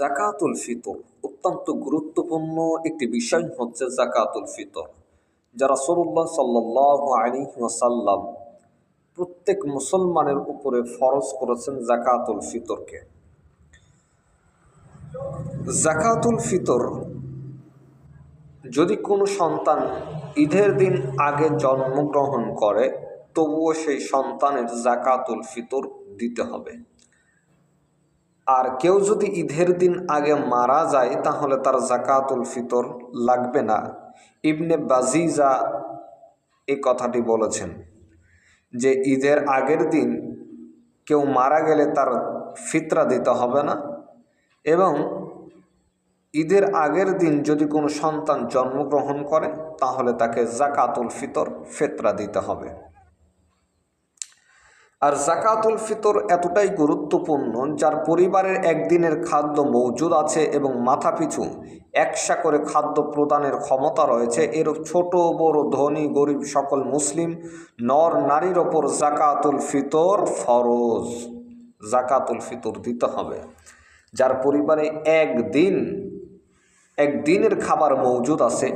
জাকাতুল ফিতর অত্যন্ত গুরুত্বপূর্ণ একটি বিষয় হচ্ছে জাকাতুল ফিতর যারা সরুল্লাহ সাল্লাহ আলী প্রত্যেক মুসলমানের উপরে ফরজ করেছেন জাকাতুল ফিতরকে। জাকাতুল ফিতর যদি কোনো সন্তান ঈদের দিন আগে জন্মগ্রহণ করে, তবুও সেই সন্তানের জাকাতুল ফিতর দিতে হবে। আর কেউ যদি ঈদের দিন আগে মারা যায়, তাহলে তার জাকাতুল ফিতর লাগবে না। ইবনে বাজিজা এই কথাটি বলেছেন যে ঈদের আগের দিন কেউ মারা গেলে তার ফিতরা দিতে হবে না এবং ঈদের আগের দিন যদি কোনো সন্তান জন্মগ্রহণ করে, তাহলে তাকে জাকাতুল ফিতর ফেতরা দিতে হবে। আর জাকাতুল ফিতর এতটাই গুরুত্বপূর্ণ যার পরিবারের একদিনের খাদ্য মজুদ আছে এবং মাথা পিছু, একসা করে খাদ্য প্রদানের ক্ষমতা রয়েছে এর ছোট, বড়, ধনী, গরিব সকল মুসলিম, নর নারীর ওপর জাকাতুল ফিতর ফরজ। জাকাতুল ফিতর দিতে হবে। যার পরিবারে একদিন, একদিনের খাবার মজুদ আছে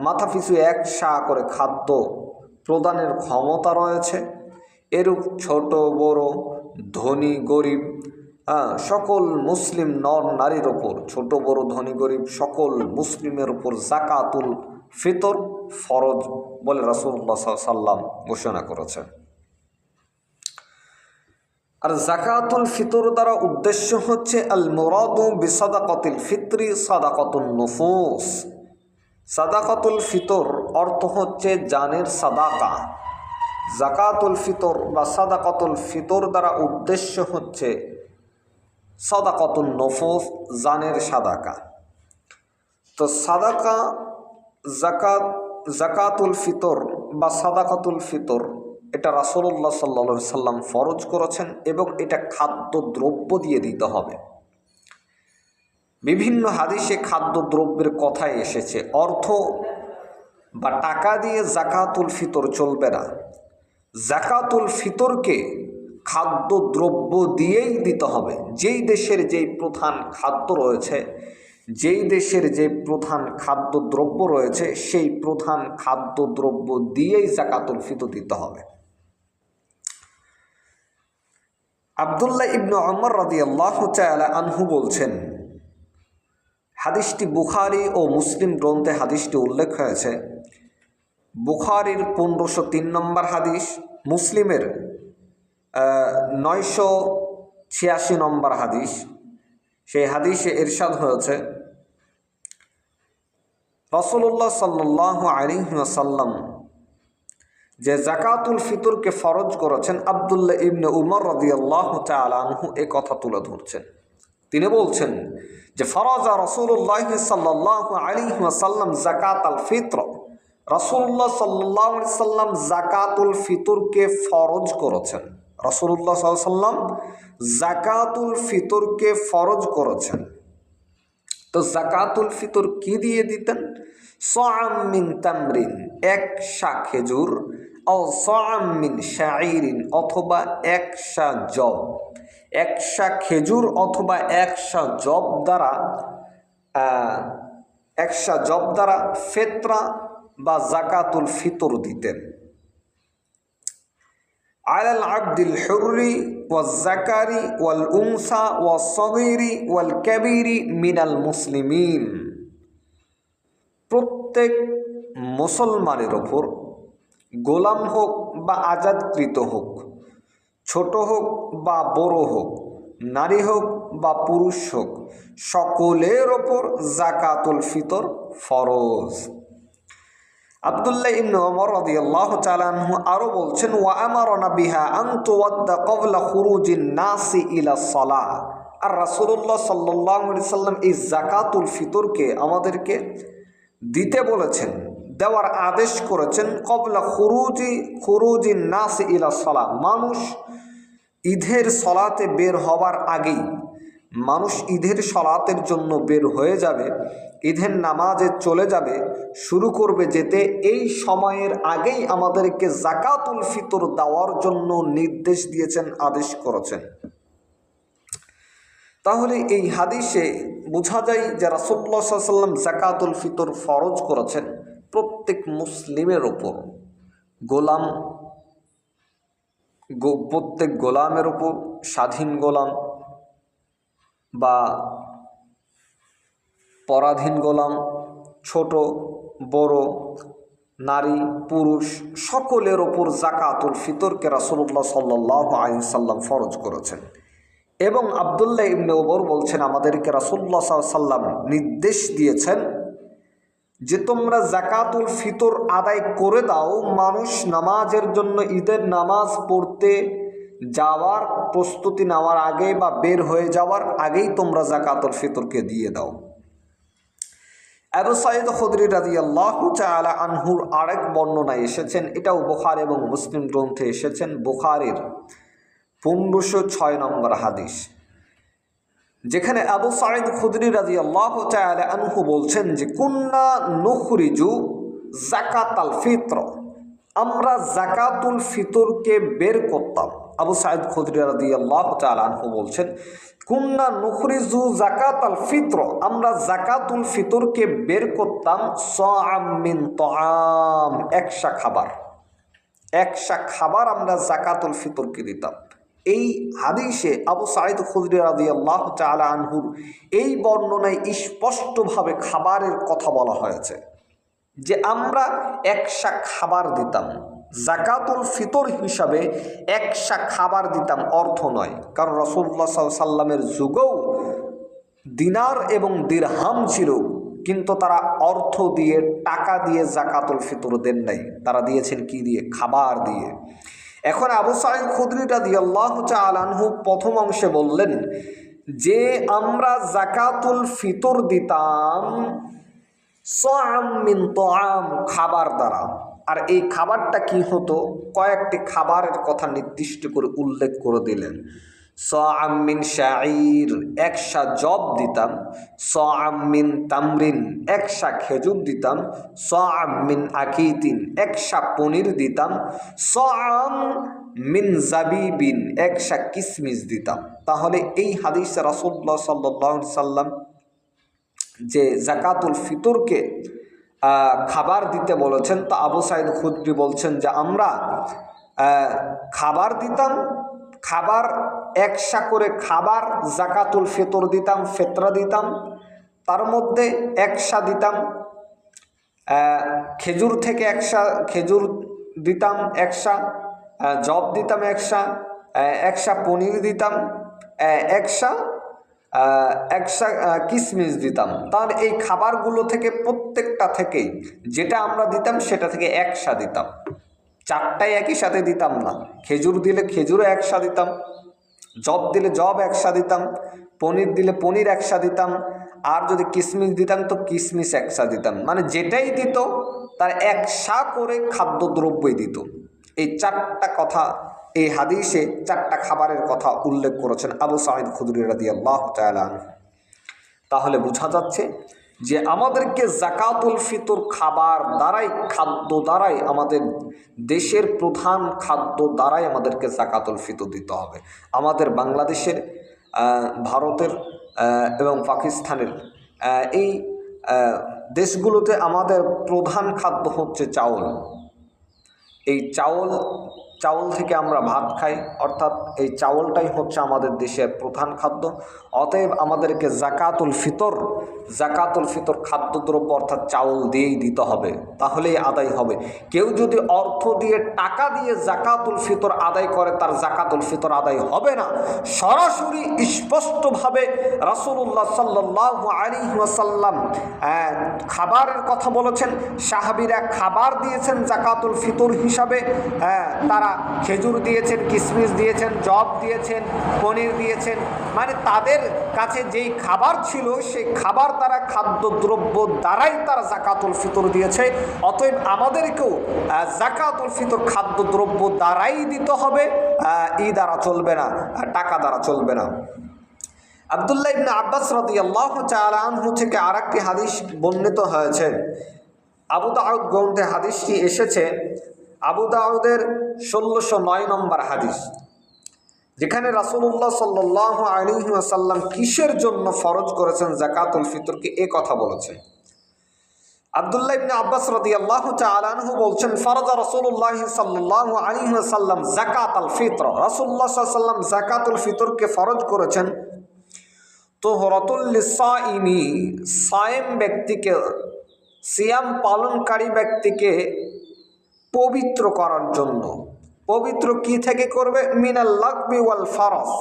মাথাপিছু এক সা করে খাদ্য প্রদানের ক্ষমতা রয়েছে। এরূপ ছোট, বড়, ধনী, গরিব সকল মুসলিম নর নারীর ওপর ছোট, বড়, ধনী, গরিব, সকল মুসলিমের ওপর জাকাতুল ফিতর ফরজ বলে রাসুল্লাহ সাল্লাম ঘোষণা করেছেন। আর জাকাতুল ফিতর দ্বারা উদ্দেশ্য হচ্ছে আল মোরাদু বিসাদাকতিল ফিত্রি সাদাকতুল নফুস। সাদাকাতুল ফিতর অর্থ হচ্ছে জানের সাদাকা। জাকাতুল ফিতর বা সাদাকাতুল ফিতর দ্বারা উদ্দেশ্য হচ্ছে সাদাকাতুল নফুস, জানের সাদাকা। তো সাদাকা, জাকাত, জাকাতুল ফিতর বা সাদাকাতুল ফিতর এটা রাসলুল্লাহ সাল্লা সাল্লাম ফরজ করেছেন এবং এটা খাদ্য দ্রব্য দিয়ে দিতে হবে। বিভিন্ন হাদিসে খাদ্যদ্রব্যের কথায় এসেছে। অর্থ বা টাকা দিয়ে জাকাতুল ফিতর চলবে না। জাকাতুল ফিতরকে খাদ্যদ্রব্য দিয়েই দিতে হবে। যেই দেশের যেই প্রধান খাদ্য রয়েছে, যেই দেশের যে প্রধান খাদ্যদ্রব্য রয়েছে, সেই প্রধান খাদ্যদ্রব্য দিয়েই জাকাতুল ফিতর দিতে হবে। আবদুল্লাহ ইবনু আমর রাদি আল্লাহ আনহু বলছেন হাদিসটি বুখারি ও মুসলিম গ্রন্থে হাদিসটি উল্লেখ হয়েছে। বুখারির পনেরোশো তিন নম্বর হাদিস, মুসলিমের নয়শো ছিয়াশি নম্বর হাদিস। সেই হাদিসে এরশাদ হয়েছে রসল্লাহ সাল্লাহ আলিহাসাল্লাম যে জাকাতুল ফিতরকে ফরজ করেছেন, আবদুল্লাহ ইবনে উমর রদিয়াল্লাহ তালাহু এ কথা তুলে ধরছেন। তিনি বলছেন যে ফরজা রসুল্লাহ সাল্লাহ আলী সাল্লাম জাকাত আল ফিতর রসুল্লাহ সাল্লাহ সাল্লাম জাকাতুল ফিতরকে ফরজ করেছেন। রসুল্লাহ সাল্লাম জাকাতুল ফিতরকে ফরজ করেছেন। তো জাকাতুল ফিতর কি দিয়ে দিতেন? সামিন তামরিন, এক শা খেজুর ও সামিন শাইরিন অথবা এক শা জব। একশা খেজুর অথবা একশা জব দ্বারা একশা জব দ্বারা ফেতরা বা জাকাতুল ফিতর দিতেন। আলাল আব্দিল হররি ওয়া জাকারি ওয়াল উংসা ওয়া সগিরি ওয়াল ক্যাবিরি মিনাল মুসলিমিন। প্রত্যেক মুসলমানের ওপর গোলাম হোক বা আজাদকৃত হোক ছোট হোক বা বড় হোক, নারী হোক বা পুরুষ হোক, সকলের ওপর জাকাতুল ফিতর ফরজ। বলছেন, ওয়া বিহা খুরুজিন ইলা আর জাকাতুল ফিতরকে আমাদেরকে দিতে বলেছেন, দেওয়ার আদেশ করেছেন, কবলা খুরুজি খুরুজি নাস ইলা মানুষ ঈদের সলাতে বের হওয়ার আগেই, মানুষ ঈদের সলাতের জন্য বের হয়ে যাবে, ঈদের নামাজে চলে যাবে, শুরু করবে যেতে। এই সময়ের আগেই আমাদেরকে জাকাতুল ফিতর দেওয়ার জন্য নির্দেশ দিয়েছেন, আদেশ করেছেন। তাহলে এই হাদিসে বোঝা যায় যে রাসুল্লাহ সাল্লাম জাকাতুল ফিতর ফরজ করেছেন প্রত্যেক মুসলিমের ওপর। গোলাম প্রত্যেক গোলামের ওপর স্বাধীন গোলাম বা পরাধীন গোলাম, ছোট, বড়, নারী, পুরুষ, সকলের ওপর জাকাতুল ফিতরকে রাসুল্লাহ সাল্লাহ আইন সাল্লাম ফরজ করেছেন। এবং আবদুল্লাহ ইবনে ওবর বলছেন, আমাদেরকে রাসুল্লাহ সাল্লাম নির্দেশ দিয়েছেন যে তোমরা জাকাতুল ফিতর আদায় করে দাও, মানুষ নামাজের জন্য ঈদের নামাজ পড়তে যাওয়ার প্রস্তুতি নেওয়ার আগে বা বের হয়ে যাওয়ার আগেই তোমরা জাকাতুল ফিতরকে দিয়ে দাও। আনহুর আরেক বর্ণনায় এসেছেন, এটাও বুখার এবং মুসলিম গ্রন্থে এসেছেন, বুখারের পনেরোশো ছয় নম্বর হাদিস। যেখানে আবু সাইদ খুদরি রাজি আল্লাহ আনহু বলছেন যে, কুন্না নুখরিজু জাকাত আল ফিত্র। আমরা জাকাতুল ফিতরকে বের করতাম। আবু সাইদ খুদরি রাজি আল্লাহ আনহু বলছেন, কুন্না নুখরিজু জাকাত আল ফিত্র। আমরা জাকাতুল ফিতরকে বের করতাম মিন তাম একশা খাবার। একশা খাবার আমরা জাকাতুল ফিতরকে দিতাম। এই হাদিসে আবু সাইদ খুদরি রাদি আল্লাহ চালা আনহুর এই বর্ণনায় স্পষ্টভাবে খাবারের কথা বলা হয়েছে যে আমরা একশা খাবার দিতাম। জাকাতুল ফিতর হিসাবে একশা খাবার দিতাম অর্থ নয়। কারণ রসুল্লাহ সাল্লামের যুগেও দিনার এবং দিরহাম ছিল, কিন্তু তারা অর্থ দিয়ে, টাকা দিয়ে জাকাতুল ফিতর দেন নাই। তারা দিয়েছেন কি দিয়ে? খাবার দিয়ে। এখন আবু সাইদ খুদরিটা দিয়ে আল্লাহ আলানহু প্রথম অংশে বললেন, যে আমরা জাকাতুল ফিতর দিতাম মিন তোয়াম, খাবার দ্বারা। আর এই খাবারটা কি হতো? কয়েকটি খাবারের কথা নির্দিষ্ট করে উল্লেখ করে দিলেন। স আমিন শাইর একশা জব দিতাম। স আমিন তামরিন একশা খেজুর দিতাম। স আমিন আকিতিন একশা পনির দিতাম। স আম মিন জাবিবিন একশা কিসমিস দিতাম। তাহলে এই হাদিস রাসুল্লাহ সাল্লাহ সাল্লাম যে জাকাতুল ফিতরকে খাবার দিতে বলেছেন, তা আবু সাইদ খুদ্রি বলছেন যে আমরা খাবার দিতাম খাবার, একসা করে খাবার, জাকাতুল ফেতর দিতাম, ফেতরা দিতাম, তার মধ্যে একসা দিতাম খেজুর থেকে একসা, খেজুর দিতাম একসা জব দিতাম একসা একসা পনির দিতাম একসা একসা কিশমিশ দিতাম। তার এই খাবারগুলো থেকে প্রত্যেকটা থেকেই যেটা আমরা দিতাম সেটা থেকে একসা দিতাম। চারটাই একই সাথে দিতাম না। খেজুর দিলে খেজুরও একশা দিতাম জব দিলে জব একশা দিতাম, পনির দিলে পনির একশা দিতাম, আর যদি কিশমিশ দিতাম তো কিশমিশ একশা দিতাম। মানে যেটাই দিত, তার একসা করে খাদ্যদ্রব্যই দিত। এই চারটা কথা এই হাদিসে চারটা খাবারের কথা উল্লেখ করেছেন আবু সাইদ খুদরি রাদি আল্লাহ তাহলে বোঝা যাচ্ছে যে আমাদেরকে জাকাতুল ফিতর খাবার দ্বারাই, খাদ্য দ্বারাই আমাদের দেশের প্রধান খাদ্য দ্বারাই আমাদেরকে জাকাতুল ফিতর দিতে হবে। আমাদের বাংলাদেশের ভারতের এবং পাকিস্তানের এই দেশগুলোতে আমাদের প্রধান খাদ্য হচ্ছে চাউল। এই চাউল চাউল থেকে আমরা ভাত খাই অর্থাৎ এই চাউলটাই হচ্ছে আমাদের দেশের প্রধান খাদ্য। অতএব আমাদেরকে জাকাতুল ফিতর জাকাতুল ফিতর খাদ্যদ্রব্য অর্থাৎ চাউল দিয়েই দিতে হবে তাহলেই আদায় হবে। কেউ যদি অর্থ দিয়ে টাকা দিয়ে জাকাতুল ফিতর আদায় করে তার জাকাতুল ফিতর আদায় হবে না। সরাসরি স্পষ্টভাবে রাসুল্লাহ সাল্লাহ আলী ওয়াসাল্লাম খাবারের কথা বলেছেন। সাহাবিরা খাবার দিয়েছেন জাকাতুল ফিতর হিসাবে হ্যাঁ, তারা খেজুর দিয়েছেন, কিশমিশ দিয়েছেন জব দিয়েছেন, পনির দিয়েছেন। মানে তাদের কাছে যেই খাবার ছিল, সেই খাবার তারা খাদ্যদ্রব্য দ্বারাই তারা জাকাতুল ফিতর দিয়েছে। অতএব আমাদেরকেও জাকাতুল ফিতর খাদ্যদ্রব্য দ্বারাই দিতে হবে। ই দ্বারা চলবে না টাকা দ্বারা চলবে না। আবদুল্লাহ ইবনে আব্বাস রাদিয়াল্লাহু তাআলা আনহু থেকে আরেকটি হাদিস বর্ণিত হয়েছে। আবু দাউদ গ্রন্থে হাদিসটি এসেছে আবু দাউদের ষোলোশো নয় নম্বর হাদিস, যেখানে রাসুল্লাহ সাল্লাহ আলী আসাল্লাম কিসের জন্য ফরজ করেছেন জাকাতুল ফিতরকে এ কথা বলেছেন আবদুল্লাহ ইবনে আব্বাস রাদিয়াল্লাহু তাআলা আনহু বলছেন, ফরজা রাসূলুল্লাহ সাল্লাল্লাহু আলাইহি ওয়াসাল্লাম যাকাত আল ফিতর সাল্লাল্লাহু আলাইহি ওয়াসাল্লাম ফিতরকে ফরজ করেছেন তোহরতুল লিসাইমি সায়েম ব্যক্তিকে, সিয়াম পালনকারী ব্যক্তিকে পবিত্র করার জন্য। পবিত্র কি থেকে করবে? মিনাল লাগবি ওয়াল ফারস।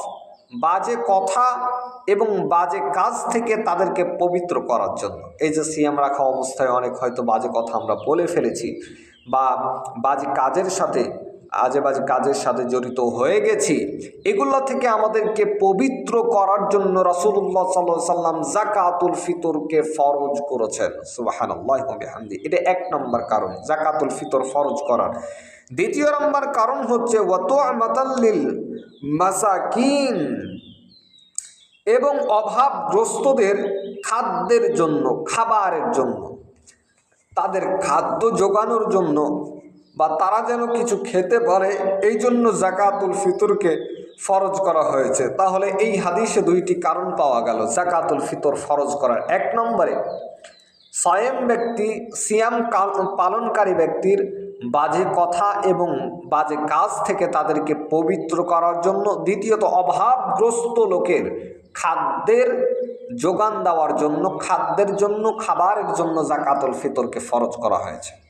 বাজে কথা এবং বাজে কাজ থেকে তাদেরকে পবিত্র করার জন্য। এই যে সিয়াম রাখা অবস্থায় অনেক হয়তো বাজে কথা আমরা বলে ফেলেছি বা বাজে কাজের সাথে আজে বাজে কাজের সাথে জড়িত হয়ে গেছি। এগুলো থেকে আমাদেরকে পবিত্র করার জন্য রাসুল্লাহ সাল্লাহ সাল্লাম জাকাতুল ফিতরকে ফরজ করেছেন। সুবাহান এটা এক নম্বর কারণ, জাকাতুল ফিতর ফরজ করার। দ্বিতীয় নম্বর কারণ হচ্ছে ওয়াতো মাতাল্লিল মাসাকিন এবং অভাবগ্রস্তদের খাদ্যের জন্য, খাবারের জন্য। তাদের খাদ্য যোগানোর জন্য বা তারা যেন কিছু খেতে পারে এই জন্য জাকাতুল ফিতরকে ফরজ করা হয়েছে। তাহলে এই হাদিসে দুইটি কারণ পাওয়া গেল, জাকাতুল ফিতর ফরজ করার। এক নম্বরে সায়েম ব্যক্তি, সিয়াম পালনকারী ব্যক্তির বাজে কথা এবং বাজে কাজ থেকে তাদেরকে পবিত্র করার জন্য। দ্বিতীয়ত, অভাবগ্রস্ত লোকের খাদ্যের যোগান দেওয়ার জন্য, খাদ্যের জন্য, খাবারের জন্য জাকাতুল ফিতরকে ফরজ করা হয়েছে।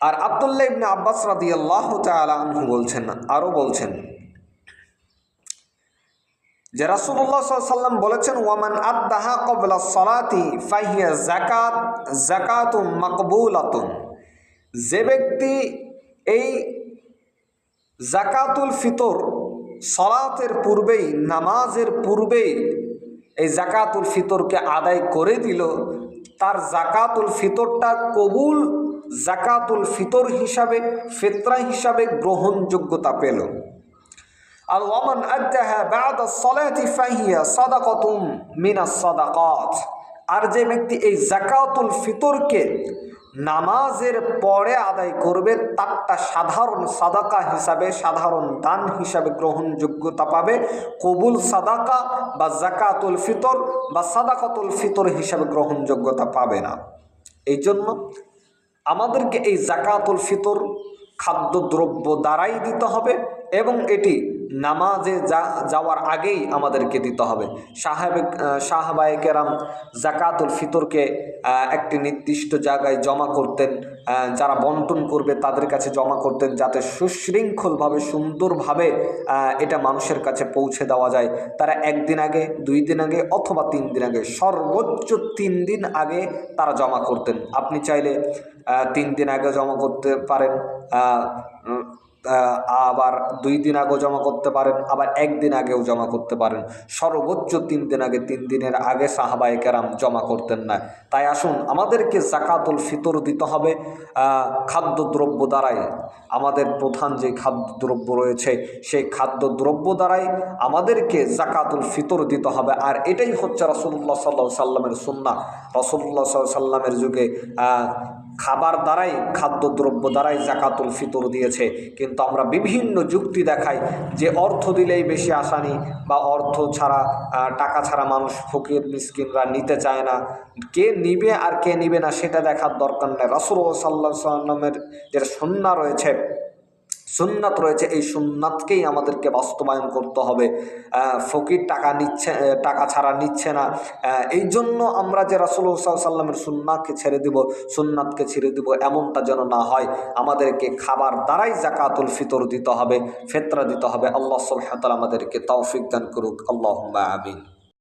আর আবদুল্লাহ ইবনে আব্বাস রাদি আল্লাহ আনহু বলছেন, আরও বলছেন, যে রাসুল্লাহ সাল্লাম বলেছেন, ওয়ামান আদাহা কবলা সলাতি ফাহিয়া জাকাত জাকাতুন মাকবুলাতুন। যে ব্যক্তি এই জাকাতুল ফিতর সলাতের পূর্বেই, নামাজের পূর্বেই এই জাকাতুল ফিতরকে আদায় করে দিল, তার জাকাতুল ফিতরটা কবুল জাকাতুল ফিতর হিসাবে, ফেতরা হিসাবে গ্রহণযোগ্যতা পেল। আর ওয়ামান আদাহা সাদাকাত। আর যে ব্যক্তি এই জাকাতুল ফিতরকে নামাজের পরে আদায় করবে, তারটা সাধারণ সাদাকা হিসাবে, সাধারণ দান হিসাবে গ্রহণযোগ্যতা পাবে। কবুল সাদাকা বা জাকাতুল ফিতর বা সাদাকাতুল ফিতর হিসাবে গ্রহণযোগ্যতা পাবে না। এই জন্য আমাদেরকে এই জাকাতুল ফিতর খাদ্যদ্রব্য দ্বারাই দিতে হবে এবং এটি নামাজে যা, যাওয়ার আগেই আমাদেরকে দিতে হবে। সাহেবে সাহাবায়ে কেরাম জাকাতুল ফিতরকে একটি নির্দিষ্ট জায়গায় জমা করতেন। যারা বন্টন করবে তাদের কাছে জমা করতেন যাতে সুশৃঙ্খলভাবে, সুন্দরভাবে এটা মানুষের কাছে পৌঁছে দেওয়া যায়। তারা একদিন আগে, দুই দিন আগে অথবা তিন দিন আগে, সর্বোচ্চ তিন দিন আগে তারা জমা করতেন। আপনি চাইলে তিন দিন আগে জমা করতে পারেন। আবার দুই দিন আগেও জমা করতে পারেন, আবার একদিন আগেও জমা করতে পারেন। সর্বোচ্চ তিন দিন আগে, তিন দিনের আগে সাহাবাই কেরাম জমা করতেন না। তাই আসুন, আমাদেরকে জাকাতুল ফিতর দিতে হবে। খাদ্যদ্রব্য দ্বারাই আমাদের প্রধান যে খাদ্যদ্রব্য রয়েছে, সেই খাদ্যদ্রব্য দ্বারাই আমাদেরকে জাকাতুল ফিতর দিতে হবে। আর এটাই হচ্ছে রসুল্লাহ সাল্লা সাল্লামের সুন্না রসুল্লাহ সাল্লামের যুগে খাবার দ্বারাই, খাদ্যদ্রব্য দ্বারাই জাকাতুল ফিতর দিয়েছে। কিন্তু আমরা বিভিন্ন যুক্তি দেখাই যে অর্থ দিলেই বেশি আসানি বা অর্থ ছাড়া টাকা ছাড়া মানুষ ফকির, মিসকিনরা নিতে চায় না। কে নিবে আর কে নিবে না সেটা দেখার দরকার নেই। রসুল সাল্লা সাল্লামের যেটা সন্না রয়েছে সুন্নাত রয়েছে, এই সুন্নাতকেই আমাদেরকে বাস্তবায়ন করতে হবে। ফকির টাকা নিচ্ছে টাকা ছাড়া নিচ্ছে না। এই জন্য আমরা যে রাসুল্লাহ সাল্লামের সুন্নাতকে ছেড়ে দিব, সুন্নাতকে ছেড়ে দিব, এমনটা যেন না হয়। আমাদেরকে খাবার দ্বারাই জাকাতুল ফিতর দিতে হবে, ফেতরা দিতে হবে। আল্লাহ সাল্লাহ আমাদেরকে তৌফিক দান করুক। আল্লাহ আমিন।